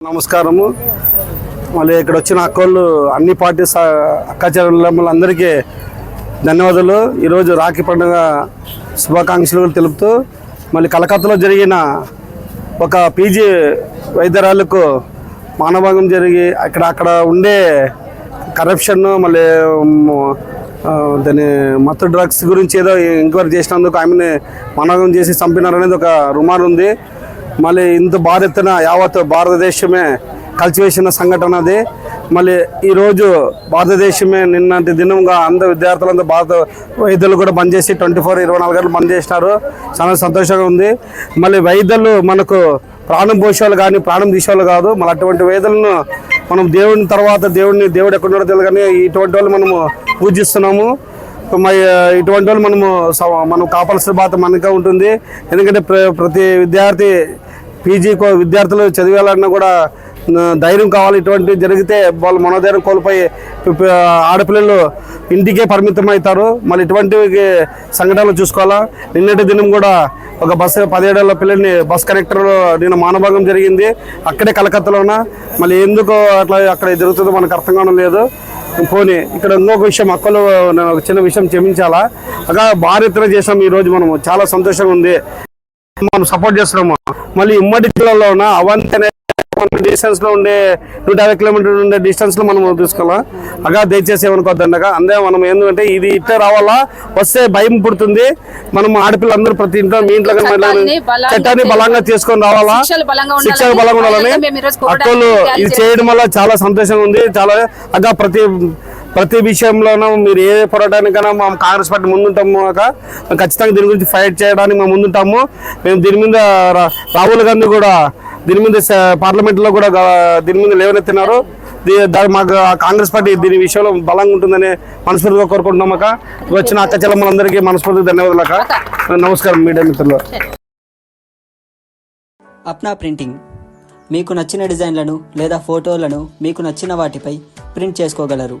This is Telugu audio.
నమస్కారము. మళ్ళీ ఇక్కడ వచ్చిన అక్కళ్ళు అన్ని పార్టీ అక్క చెల్లెమ్మలందరికీ ధన్యవాదాలు. ఈరోజు రాఖీ పండుగ శుభాకాంక్షలు తెలుపుతూ మళ్ళీ కలకత్తాలో జరిగిన ఒక పీజీ వైద్యరాలకు మానభంగం జరిగి అక్కడ అక్కడ ఉండే కరప్షన్ మళ్ళీ దాని మత్తు డ్రగ్స్ గురించి ఏదో ఎంక్వైరీ చేసినందుకు ఆమెని మానభంగం చేసి చంపినారనేది ఒక రుమార్ ఉంది. మళ్ళీ ఇంత బాధెత్తిన యావత్ భారతదేశమే కలిసివేసిన సంఘటన అది. మళ్ళీ ఈరోజు భారతదేశమే నిన్నటి దినంగా అందరు విద్యార్థులందరూ భారత వైద్యులు కూడా బంద్ చేసి ట్వంటీ ఫోర్ ఇరవై నాలుగు గంటలు బంద్ చేసినారు. చాలా సంతోషంగా ఉంది. మళ్ళీ వైద్యులు మనకు ప్రాణం పోసేవాళ్ళు కానీ ప్రాణం తీసేవాళ్ళు కాదు. మళ్ళీ అటువంటి వైద్యులను మనం దేవుని తర్వాత దేవుడిని దేవుడు ఎక్కడున్నాడో తెలియదు కానీ ఇటువంటి వాళ్ళు మనము పూజిస్తున్నాము. ఇటువంటి వాళ్ళు మనము స- మనం కాపాల్సిన బాధ మనకే ఉంటుంది. ఎందుకంటే ప్ర- ప్రతి విద్యార్థి పీజీ విద్యార్థులు చదివేయాలన్నా కూడా ధైర్యం కావాలి ఇటువంటివి జరిగితే వాళ్ళు మనోధైర్యం కోల్పోయి ఆడపిల్లలు ఇంటికే పరిమితం అవుతారు మళ్ళీ ఇటువంటి సంఘటనలు చూసుకోవాలా? నిన్నటి దినం కూడా ఒక బస్సు పదిహేడేళ్ళ పిల్లల్ని బస్ కనెక్టర్లో నిన్న మానభాగం జరిగింది. అక్కడే కలకత్తాలోన మళ్ళీ ఎందుకు అట్లా అక్కడ జరుగుతుందో మనకు అర్థం కావడం లేదు. పోనీ ఇక్కడ ఇంకొక విషయం అక్కలు నేను ఒక చిన్న విషయం క్షమించాలా? అక్కడ భారీ చేసాం ఈ రోజు మనము. చాలా సంతోషంగా ఉంది. మనం సపోర్ట్ చేస్తున్నాము. మళ్ళీ ఉమ్మడి జిల్లాలో ఉన్న అవంతి అనే డిస్టెన్స్లో ఉండే నూట యాభై కిలోమీటర్లు ఉండే డిస్టెన్స్లో మనం తీసుకోవాలా అగా దయచేసి ఏమనుకోవద్దండగా అందే మనం ఏంటంటే ఇది ఇట్టే రావాలా? వస్తే భయం పుడుతుంది. మనం ఆడపిల్లలందరూ ప్రతి ఇంట్లో మీ ఇంట్లో చట్టాన్ని బలంగా చేసుకొని రావాలా? శిక్షలు బలంగా ఉండాలని, అక్కలు చేయాలి. ఇది చేయడం వల్ల చాలా సంతోషంగా ఉంది. చాలా అగా ప్రతి ప్రతి విషయంలోనూ మీరు ఏ పోరాటానికైనా మా కాంగ్రెస్ పార్టీ ముందుంటాము ఖచ్చితంగా దీని గురించి ఫైట్ చేయడానికి మేము ముందుంటాము. మేము దీని మీద రా- రాహుల్ గాంధీ కూడా దీని మీద పార్లమెంట్లో కూడా దీని మీద లేవనెత్తినారు. మాకు కాంగ్రెస్ పార్టీ దీని విషయంలో బలంగా ఉంటుందని మనస్ఫూర్తిగా కోరుకుంటున్నాం అక్క. వచ్చిన అక్క చెల్లమ్మలందరికీ మనస్ఫూర్తిగా ధన్యవాదాలు అక్క. నమస్కారం మీడియా మిత్రులు. అప్నా ప్రింటింగ్. మీకు నచ్చిన డిజైన్లను లేదా ఫోటోలను మీకు నచ్చిన వాటిపై ప్రింట్ చేసుకోగలరు.